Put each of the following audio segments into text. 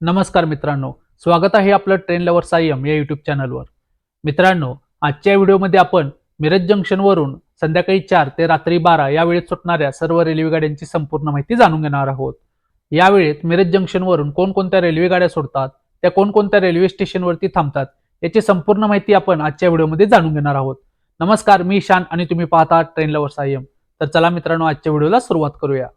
नमस्कार मित्रांनो स्वागत आहे आपलं ट्रेन लवर सायम या युट्यूब चॅनलवर मित्रांनो आजच्या व्हिडिओमध्ये आपण मिरज जंक्शनवरून संध्याकाळी चार ते रात्री बारा या वेळेत सुटणाऱ्या सर्व रेल्वे गाड्यांची संपूर्ण माहिती जाणून घेणार आहोत. या वेळेत मिरज जंक्शनवरून कोणकोणत्या रेल्वे गाड्या सोडतात त्या कोणकोणत्या रेल्वे स्टेशनवरती थांबतात याची संपूर्ण माहिती आपण आजच्या व्हिडिओमध्ये जाणून घेणार आहोत. नमस्कार मी शान आणि तुम्ही पाहता ट्रेन लवर सायम तर चला मित्रांनो आजच्या व्हिडिओला सुरुवात करूया.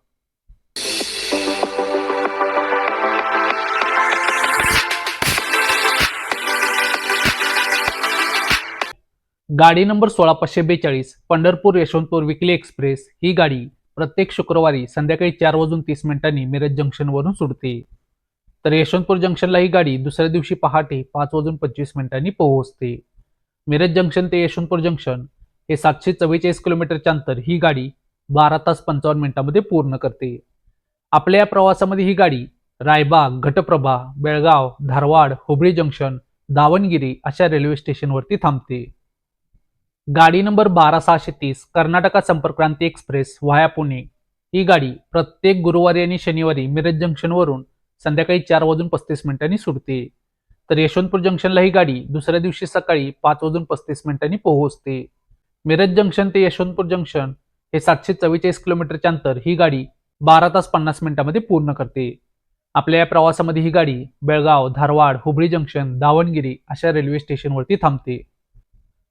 गाडी नंबर सोळा पाचशे बेचाळीस पंढरपूर यशवंतपूर विकली एक्सप्रेस ही गाडी प्रत्येक शुक्रवारी संध्याकाळी चार वाजून तीस मिनिटांनी मिरज जंक्शनवरून सुटते. तर यशवंतपूर जंक्शनला ही गाडी दुसऱ्या दिवशी पहाटे पाच वाजून पंचवीस मिनिटांनी पोहोचते. मिरज जंक्शन ते यशवंतपूर जंक्शन हे सातशे चव्वेचाळीस किलोमीटरचे अंतर ही गाडी बारा तास पंचावन्न मिनिटांमध्ये पूर्ण करते. आपल्या या प्रवासामध्ये ही गाडी रायबाग घटप्रभा बेळगाव धारवाड हुबळी जंक्शन दावणगिरी अशा रेल्वे स्टेशनवरती थांबते. गाडी नंबर बारा सहाशे तीस कर्नाटका संपर्कक्रांती एक्सप्रेस व्हाया पुणे. ही गाडी प्रत्येक गुरुवारी आणि शनिवारी मिरज जंक्शनवरून संध्याकाळी चार वाजून पस्तीस मिनिटांनी सुटते. तर यशवंतपूर जंक्शनला ही गाडी दुसऱ्या दिवशी सकाळी पाच वाजून पस्तीस मिनिटांनी पोहोचते. मिरज जंक्शन ते यशवंतपूर जंक्शन हे सातशे चव्वेचाळीस किलोमीटरचे अंतर ही गाडी बारा तास पन्नास मिनिटांमध्ये पूर्ण करते. आपल्या या प्रवासामध्ये ही गाडी बेळगाव धारवाड हुबळी जंक्शन दावणगिरी अशा रेल्वे स्टेशनवरती थांबते.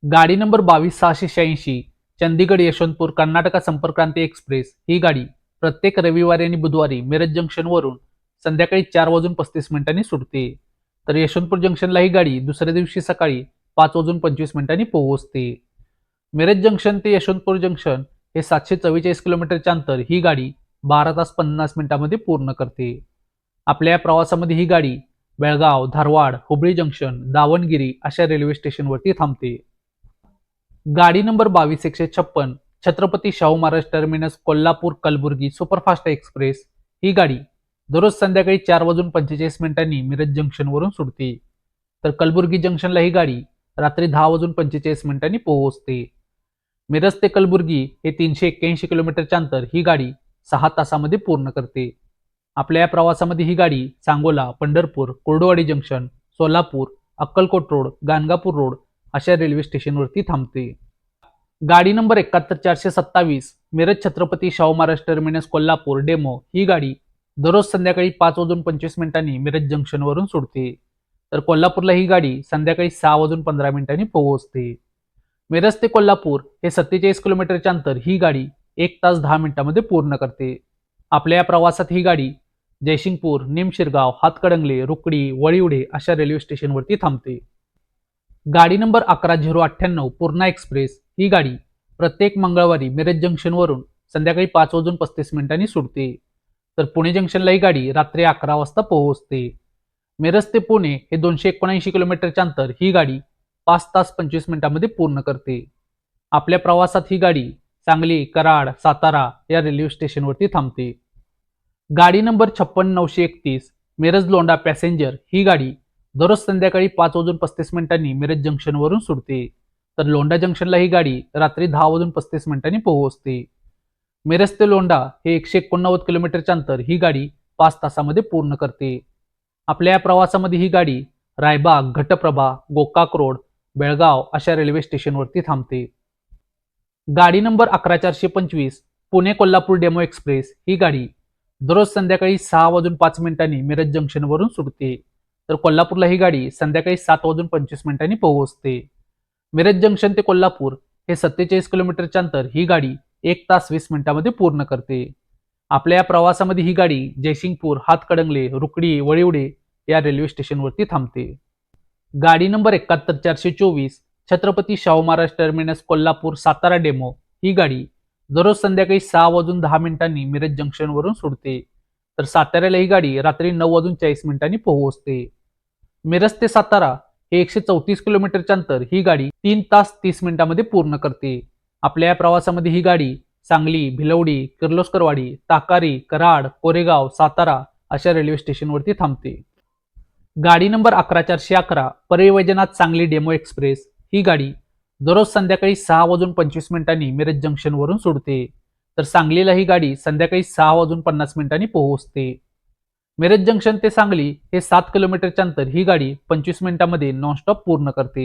गाडी नंबर बावीस सहाशे शहाऐंशी चंदीगड यशवंतपूर कर्नाटका संपर्कक्रांती एक्सप्रेस ही गाडी प्रत्येक रविवारी आणि बुधवारी मिरज जंक्शनवरून संध्याकाळी चार वाजून पस्तीस मिनिटांनी सुटते. तर यशवंतपूर जंक्शनला ही गाडी दुसऱ्या दिवशी सकाळी पाच वाजून पंचवीस मिनिटांनी पोहोचते. मिरज जंक्शन ते यशवंतपूर जंक्शन हे सातशे चव्वेचाळीस किलोमीटरच्या अंतर ही गाडी बारा तास पन्नास मिनिटांमध्ये पूर्ण करते. आपल्या या प्रवासामध्ये ही गाडी बेळगाव धारवाड हुबळी जंक्शन दावणगिरी अशा रेल्वे स्टेशनवरती थांबते. गाडी नंबर बावीस एकशे छप्पन Chhatrapati Shahu Maharaj Terminus Kolhapur Kalaburagi superfast express ही गाडी दररोज संध्याकाळी चार वाजून पंचेचाळीस मिनिटांनी मिरज जंक्शनवरून सुटते. तर कलबुर्गी जंक्शनला ही गाडी रात्री दहा वाजून पंचेचाळीस मिनिटांनी पोहोचते. मिरज ते कलबुर्गी हे तीनशे एक्क्याऐंशी किलोमीटरच्या अंतर ही गाडी सहा तासामध्ये पूर्ण करते. आपल्या या प्रवासामध्ये ही गाडी Sangola Pandharpur Kurduwadi junction Solapur Akkalkot Road Ganagapur Road अशा रेल्वे स्टेशनवरती थांबते. गाडी नंबर एकाहत्तर चारशे सत्तावीस मिरज छत्रपती शाहू महाराज टर्मिनस कोल्हापूर डेमो. ही गाडी दररोज संध्याकाळी पाच वाजून पंचवीस मिनिटांनी मिरज जंक्शनवरून सुटते तर कोल्हापूरला ही गाडी संध्याकाळी सहा वाजून पंधरा मिनिटांनी पोहोचते. मिरज ते कोल्हापूर हे सत्तेचाळीस किलोमीटरचे अंतर ही गाडी एक तास दहा मिनिटांमध्ये पूर्ण करते. आपल्या या प्रवासात ही गाडी जयसिंगपूर निमशिरगाव हातकडंगले रुकडी वळिवडे अशा रेल्वे स्टेशनवरती थांबते. गाडी नंबर अकरा झिरो अठ्ठ्याण्णव पूर्णा एक्सप्रेस ही गाडी प्रत्येक मंगळवारी मिरज जंक्शनवरून संध्याकाळी पाच वाजून पस्तीस मिनिटांनी सुटते. तर पुणे जंक्शनला ही गाडी रात्री अकरा वाजता पोहोचते. मिरज ते पुणे हे दोनशे एकोणऐंशी किलोमीटरच्या अंतर ही गाडी पाच तास पंचवीस मिनिटांमध्ये पूर्ण करते. आपल्या प्रवासात ही गाडी सांगली कराड सातारा या रेल्वे स्टेशनवरती थांबते. गाडी नंबर छप्पन नऊशे एकतीस मिरज लोंडा पॅसेंजर ही गाडी दररोज संध्याकाळी पाच वाजून पस्तीस मिनिटांनी मिरज जंक्शनवरून सुटते. तर लोंडा जंक्शनला ही गाडी रात्री दहा वाजून पस्तीस मिनिटांनी पोहोचते. मिरज ते लोंडा हे एकशे एकोणनव्वद किलोमीटरच्या अंतर ही गाडी पाच तासामध्ये पूर्ण करते. आपल्या या प्रवासामध्ये ही गाडी रायबाग घटप्रभा गोकाक रोड बेळगाव अशा रेल्वे स्टेशनवरती थांबते. गाडी नंबर अकरा चारशे पंचवीस पुणे कोल्हापूर डेमो एक्सप्रेस ही गाडी दररोज संध्याकाळी सहा वाजून पाच मिनिटांनी मिरज जंक्शनवरून सुटते. तर कोल्हापूरला ही गाडी संध्याकाळी सात वाजून पंचवीस मिनिटांनी पोहोचते. मिरज जंक्शन ते कोल्हापूर हे सत्तेचाळीस किलोमीटरचे अंतर ही गाडी एक तास वीस मिनिटांमध्ये पूर्ण करते. आपल्या या प्रवासामध्ये ही गाडी जयसिंगपूर हातकडंगले रुकडी वळिवडे या रेल्वे स्टेशनवरती थांबते. गाडी नंबर एकाहत्तर चारशे चोवीस छत्रपती शाहू महाराज टर्मिनस कोल्हापूर सातारा डेमो ही गाडी दररोज संध्याकाळी सहा वाजून दहा मिनिटांनी मिरज जंक्शनवरून सुटते तर साताऱ्याला ही गाडी रात्री नऊ वाजून चाळीस मिनिटांनी पोहोचते. मिरज ते सातारा हे एकशे चौतीस किलोमीटरच्या अंतर ही गाडी तीन तास तीस मिनिटांमध्ये पूर्ण करते. आपल्या या प्रवासामध्ये ही गाडी सांगली भिलवडी किर्लोस्करवाडी ताकारी कराड कोरेगाव सातारा अशा रेल्वे स्टेशनवरती थांबते. गाडी नंबर अकरा चारशे अकरा परळी सांगली डेमो एक्सप्रेस ही गाडी दररोज संध्याकाळी सहा वाजून पंचवीस मिनिटांनी मिरज जंक्शनवरून सोडते. तर सांगलीला ही गाडी संध्याकाळी सहा वाजून पन्नास मिनिटांनी पोहोचते. मिरज जंक्शन ते सांगली हे सात किलोमीटरच्या अंतर ही गाडी पंचवीस मिनिटांमध्ये नॉनस्टॉप पूर्ण करते.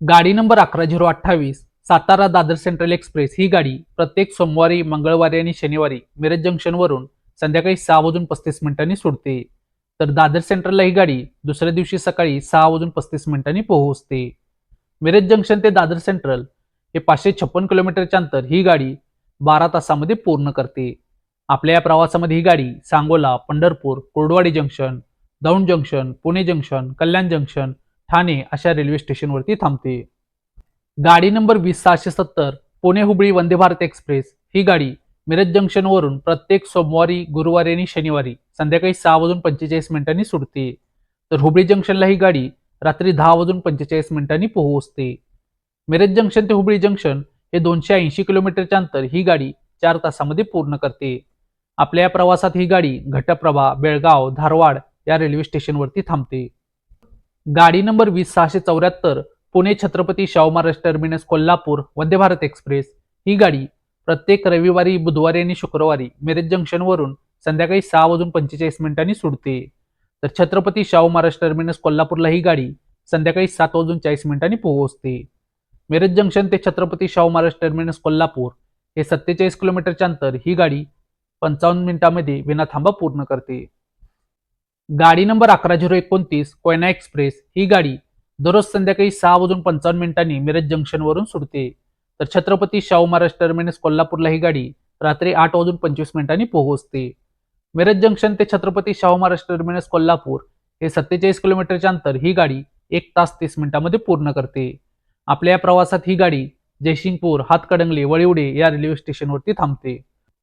गाडी नंबर अकरा झिरो अठ्ठावीस सातारा दादर सेंट्रल एक्सप्रेस ही गाडी प्रत्येक सोमवारी मंगळवारी आणि शनिवारी मिरज जंक्शनवरून संध्याकाळी सहा वाजून पस्तीस मिनिटांनी सुटते. तर दादर सेंट्रलला ही गाडी दुसऱ्या दिवशी सकाळी सहा वाजून पस्तीस मिनिटांनी पोहोचते. मिरज जंक्शन ते दादर सेंट्रल हे पाचशे छप्पन किलोमीटरच्या अंतर ही गाडी बारा तासामध्ये पूर्ण करते. आपल्या या प्रवासामध्ये ही गाडी Sangola Pandharpur Kurduwadi junction Daund junction Pune junction Kalyan junction Thane अशा रेल्वे स्टेशनवरती थांबते. गाडी नंबर वीस सहाशे सत्तर पुणे हुबळी वंदे भारत एक्सप्रेस ही गाडी मिरज जंक्शनवरून प्रत्येक सोमवारी गुरुवारी आणि शनिवारी संध्याकाळी सहा वाजून पंचेचाळीस मिनिटांनी सुटते. तर हुबळी जंक्शनला ही गाडी रात्री दहा वाजून पंचेचाळीस मिनिटांनी पोहोचते मिरज जंक्शन ते हुबळी जंक्शन हे दोनशे ऐंशी किलोमीटरच्या अंतर ही गाडी चार तासामध्ये पूर्ण करते. आपल्या या प्रवासात ही गाडी घटप्रभा बेळगाव धारवाड या रेल्वे स्टेशनवरती थांबते. गाडी नंबर वीस सहाशे चौऱ्याहत्तर पुणे छत्रपती शाहू महाराज टर्मिनस कोल्हापूर वंदे भारत एक्सप्रेस. ही गाडी प्रत्येक रविवारी बुधवारी आणि शुक्रवारी मिरज जंक्शनवरून संध्याकाळी सहा वाजून पंचेचाळीस मिनिटांनी सुटते. तर छत्रपती शाहू महाराज टर्मिनस कोल्हापूरला ही गाडी संध्याकाळी सात वाजून चाळीस मिनिटांनी पोहोचते. मिरज जंक्शन ते छत्रपती शाहू महाराज टर्मिनस कोल्हापूर हे सत्तेचाळीस किलोमीटरच्या अंतर ही गाडी पंचावन्न मिनिटांमध्ये विनाथांबा पूर्ण करते. गाडी नंबर अकरा झिरो एकोणतीस कोयना एक्सप्रेस. ही गाडी दररोज संध्याकाळी सहा वाजून पंचावन्न मिनिटांनी मिरज जंक्शनवरून सुटते. तर छत्रपती शाहू महाराज टर्मिनस कोल्हापूरला ही गाडी रात्री आठ वाजून पंचवीस मिनिटांनी पोहोचते. मिरज जंक्शन ते छत्रपती शाहू महाराज टर्मिनस कोल्हापूर हे सत्तेचाळीस किलोमीटरच्या अंतर ही गाडी एक तास तीस मिनिटांमध्ये पूर्ण करते. आपल्या या प्रवासात ही गाडी जयसिंगपूर हातकडंगले वळिवडे या रेल्वे स्टेशनवरती थांबते.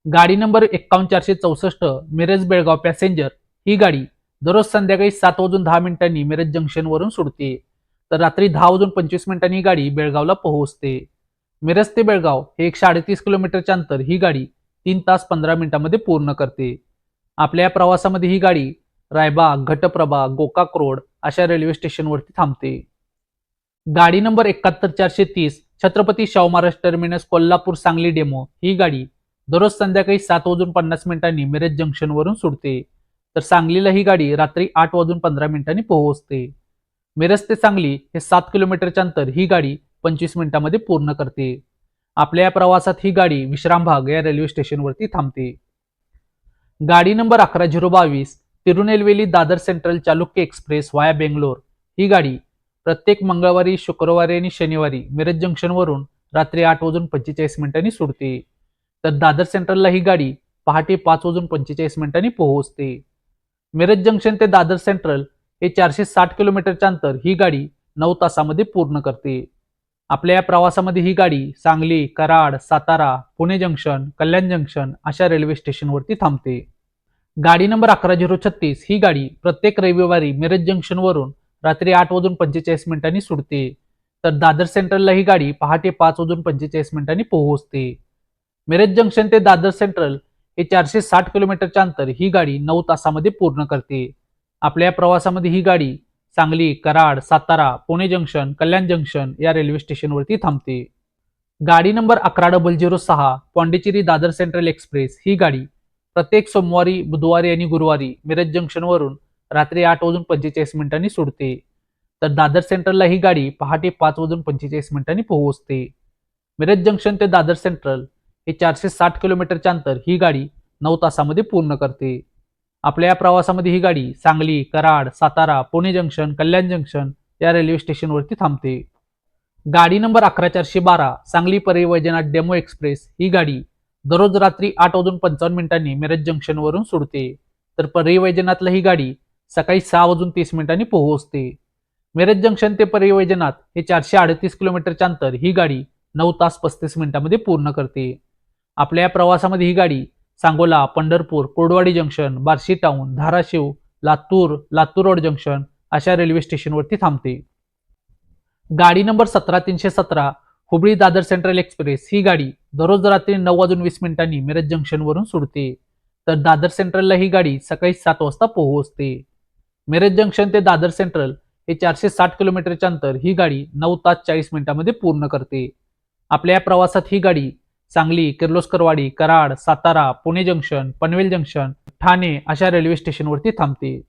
गाडी नंबर एक्कावन्न चारशे चौसष्ट मिरज बेळगाव पॅसेंजर. ही गाडी दररोज संध्याकाळी सात वाजून दहा मिनिटांनी मिरज जंक्शनवरून सुटते तर रात्री दहा वाजून पंचवीस मिनिटांनी ही गाडी बेळगावला पोहोचते. मिरज ते बेळगाव हे एकशे अडतीस किलोमीटरच्या अंतर ही गाडी तीन तास पंधरा मिनिटांमध्ये पूर्ण करते. आपल्या या प्रवासामध्ये ही गाडी रायबाग घटप्रभा गोकाक रोड अशा रेल्वे स्टेशनवरती थांबते. गाडी नंबर एकाहत्तर चारशे तीस छत्रपती शाहू महाराज टर्मिनस कोल्हापूर सांगली डेमो ही गाडी दररोज संध्याकाळी सात वाजून पन्नास मिनिटांनी मिरज जंक्शनवरून सुटते. तर सांगलीला ही गाडी रात्री आठ वाजून पंधरा मिनिटांनी पोहोचते. मिरज ते सांगली हे सात किलोमीटरचे अंतर ही गाडी पंचवीस मिनिटांमध्ये पूर्ण करते. आपल्या या प्रवासात ही गाडी विश्रामभाग या रेल्वे स्टेशनवरती थांबते. गाडी नंबर अकरा झिरो बावीस Tirunelveli Dadar Central Chalukya express via Bangalore. ही गाडी प्रत्येक मंगळवारी शुक्रवारी आणि शनिवारी मिरज जंक्शनवरून रात्री आठ वाजून पंचेचाळीस मिनिटांनी सुटते. तर दादर सेंट्रलला ही गाडी पहाटे पाच वाजून पंचेचाळीस मिनिटांनी पोहोचते. मिरज जंक्शन ते दादर सेंट्रल हे चारशे साठ किलोमीटरच्या अंतर ही गाडी नऊ तासामध्ये पूर्ण करते. आपल्या या प्रवासामध्ये ही गाडी सांगली कराड सातारा पुणे जंक्शन कल्याण जंक्शन अशा रेल्वे स्टेशनवरती थांबते. गाडी नंबर अकरा झिरो छत्तीस ही गाडी प्रत्येक रविवारी मिरज जंक्शनवरून रात्री आठ वाजून पंचेचाळीस मिनिटांनी सुटते. तर दादर सेंट्रलला ही गाडी पहाटे पाच वाजून पंचेचाळीस मिनिटांनी पोहोचते. मिरज जंक्शन ते दादर सेंट्रल हे चारशे साठ किलोमीटरचे अंतर ही गाडी नऊ तासामध्ये पूर्ण करते. आपल्या या प्रवासामध्ये ही गाडी सांगली कराड सातारा पुणे जंक्शन कल्याण जंक्शन या रेल्वे स्टेशनवरती थांबते. गाडी नंबर अकरा डबल झिरो सहा पॉंडिचेरी दादर सेंट्रल एक्सप्रेस ही गाडी प्रत्येक सोमवारी बुधवारी आणि गुरुवारी मिरज जंक्शनवरून रात्री आठ वाजून पंचेचाळीस मिनिटांनी सोडते. तर दादर सेंट्रलला ही गाडी पहाटे पाच वाजून पंचेचाळीस मिनिटांनी पोहोचते. मिरज जंक्शन ते दादर सेंट्रल हे चारशे साठ किलोमीटरचे अंतर ही गाडी नऊ तासामध्ये पूर्ण करते. आपल्या या प्रवासामध्ये ही गाडी सांगली कराड सातारा पुणे जंक्शन कल्याण जंक्शन या रेल्वे स्टेशनवरती थांबते. गाडी नंबर अकरा चारशे बारा सांगली परिवैजनाथ डेमो एक्सप्रेस ही गाडी दररोज रात्री आठ वाजून पंचावन्न मिनिटांनी मिरज जंक्शनवरून सोडते तर परिवैजनाथला ही गाडी सकाळी सहा वाजून तीस मिनिटांनी पोहोचते. मिरज जंक्शन ते परिवजनात हे चारशे अडतीस किलोमीटरचे अंतर ही गाडी नऊ तास पस्तीस मिनिटांमध्ये पूर्ण करते. आपल्या या प्रवासामध्ये ही गाडी Sangola Pandharpur Kurduwadi junction Barshi Town Dharashiv Latur Latur Road junction अशा रेल्वे स्टेशनवरती थांबते. गाडी नंबर सतरा तीनशे सतरा हुबळी दादर सेंट्रल एक्सप्रेस ही गाडी दररोज रात्री नऊ वाजून वीस मिनिटांनी मिरज जंक्शनवरून सुटते. तर दादर सेंट्रलला ही गाडी सकाळी सात वाजता पोहोचते. मिरज जंक्शन ते दादर सेंट्रल हे चारशे साठ किलोमीटरचे अंतर ही गाडी नऊ तास चाळीस मिनिटांमध्ये पूर्ण करते. आपल्या या प्रवासात ही गाडी सांगली किर्लोस्करवाडी कराड सातारा पुणे जंक्शन पनवेल जंक्शन ठाणे अशा रेल्वे स्टेशनवरती थांबते.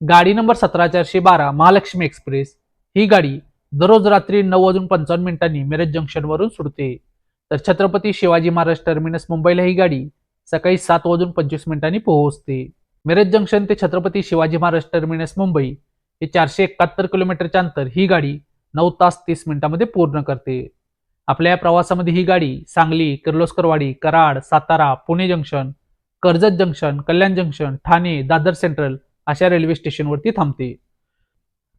गाडी नंबर सतरा चारशे बारा महालक्ष्मी एक्सप्रेस. ही गाडी दररोज रात्री नऊ वाजून पंचावन्न मिनिटांनी मिरज जंक्शनवरून सुटते. तर छत्रपती शिवाजी महाराज टर्मिनस मुंबईला ही गाडी सकाळी सात वाजून पंचवीस मिनिटांनी पोहोचते. मिरज जंक्शन ते छत्रपती शिवाजी महाराज टर्मिनस मुंबई हे चारशे एकाहत्तर किलोमीटरच्या अंतर ही गाडी नऊ तास तीस मिनिटांमध्ये पूर्ण करते. आपल्या या प्रवासामध्ये ही गाडी Sangli Kirloskarwadi Karad Satara Pune junction Karjat junction Kalyan junction Thane Dadar central अशा रेल्वे स्टेशनवरती थांबते.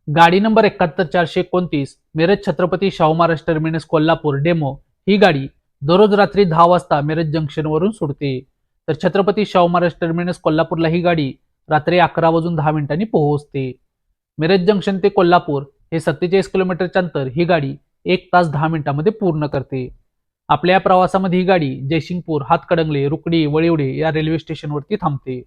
गाडी नंबर एकाहत्तर चारशे एकोणतीस मिरज छत्रपती शाहू महाराज टर्मिनस कोल्हापूर डेमो ही गाडी दररोज रात्री दहा वाजता मिरज जंक्शनवरून सुटते. तर छत्रपती शाहू महाराज टर्मिनस कोल्हापूरला ही गाडी रात्री अकरा वाजून दहा मिनिटांनी पोहोचते. मिरज जंक्शन ते कोल्हापूर हे सत्तेचाळीस किलोमीटरच्या अंतर ही गाडी एक तास दहा मिनिटांमध्ये पूर्ण करते. आपल्या या प्रवासामध्ये ही गाडी जयसिंगपूर हातकडंगले रुकडी वळिवडे या रेल्वे स्टेशनवरती थांबते.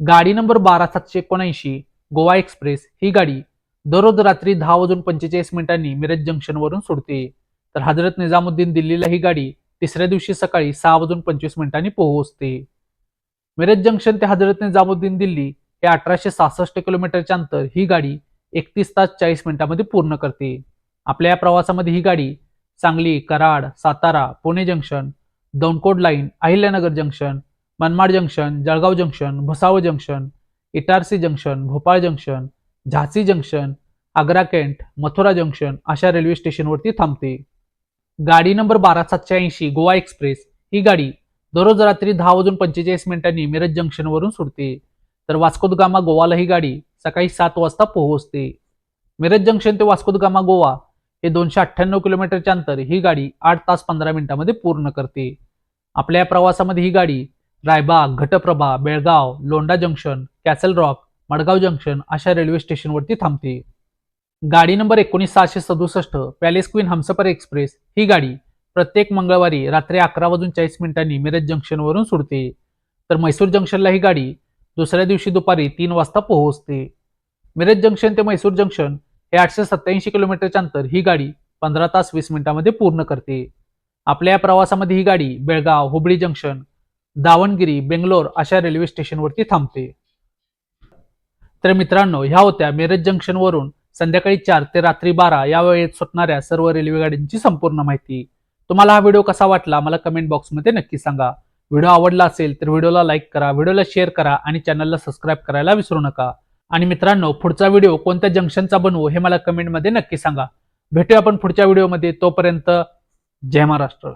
गाडी नंबर बारा सातशे एकोणऐंशी गोवा एक्सप्रेस ही गाडी दररोज रात्री दहा वाजून पंचेचाळीस मिनिटांनी मिरज जंक्शनवरून सोडते. तर हजरत निजामुद्दीन दिल्लीला ही गाडी तिसऱ्या दिवशी सकाळी सहा वाजून पंचवीस मिनिटांनी पोहोचते. मिरज जंक्शन ते हजरत निजामुद्दीन दिल्ली हे अठराशे सहासष्ट किलोमीटरचे अंतर ही गाडी एकतीस तास चाळीस मिनिटांमध्ये पूर्ण करते. आपल्या या प्रवासामध्ये ही गाडी Sangli Karad Satara Pune junction Daund chord line Ahilyanagar junction Manmad junction Jalgaon junction Bhusawal junction Itarsi junction Bhopal junction Jhansi junction Agra cantt Mathura junction अशा रेल्वे स्टेशनवरती थांबते. गाडी नंबर बारा सातशे ऐंशी गोवा एक्सप्रेस ही गाडी दररोज रात्री दहा वाजून पंचेचाळीस मिनिटांनी मिरज जंक्शनवरून सुटते. तर वास्कोदगामा गोवाला ही गाडी सकाळी सात वाजता पोहोचते. मिरज जंक्शन ते वास्कोदगामा गोवा हे दोनशे अठ्ठ्याण्णव किलोमीटरचे अंतर ही गाडी आठ तास पंधरा मिनिटांमध्ये पूर्ण करते. आपल्या या प्रवासामध्ये ही गाडी Raibag Ghataprabha Belgaum Londa junction Castle Rock Madgaon junction अशा रेल्वे स्टेशनवरती थांबते. गाडी नंबर एकोणीस सहाशे सदुसष्ट पॅलेस क्वीन हमसफर एक्सप्रेस ही गाडी प्रत्येक मंगळवारी रात्री अकरा वाजून चाळीस मिनिटांनी मिरज जंक्शनवरून सुटते. तर म्हैसूर जंक्शनला ही गाडी दुसऱ्या दिवशी दुपारी तीन वाजता पोहोचते. मिरज जंक्शन ते म्हैसूर जंक्शन हे आठशे सत्याऐंशी किलोमीटरच्या अंतर ही गाडी पंधरा तास वीस मिनिटांमध्ये पूर्ण करते. आपल्या या प्रवासामध्ये ही गाडी बेळगाव हुबळी जंक्शन दावणगिरी बेंगलोर अशा रेल्वे स्टेशनवरती थांबते. तर मित्रांनो ह्या होत्या मिरज जंक्शनवरून संध्याकाळी चार ते रात्री बारा या वेळेत सुटणाऱ्या सर्व रेल्वे गाड्यांची संपूर्ण माहिती. तुम्हाला हा व्हिडिओ कसा वाटला मला कमेंट बॉक्समध्ये नक्की सांगा. व्हिडिओ आवडला असेल तर व्हिडिओला लाईक करा व्हिडिओला शेअर करा आणि चॅनलला सबस्क्राईब करायला विसरू नका. आणि मित्रांनो पुढचा व्हिडिओ कोणत्या जंक्शनचा बनवू हे मला कमेंटमध्ये नक्की सांगा. भेटूया आपण पुढच्या व्हिडिओमध्ये. तोपर्यंत जय महाराष्ट्र.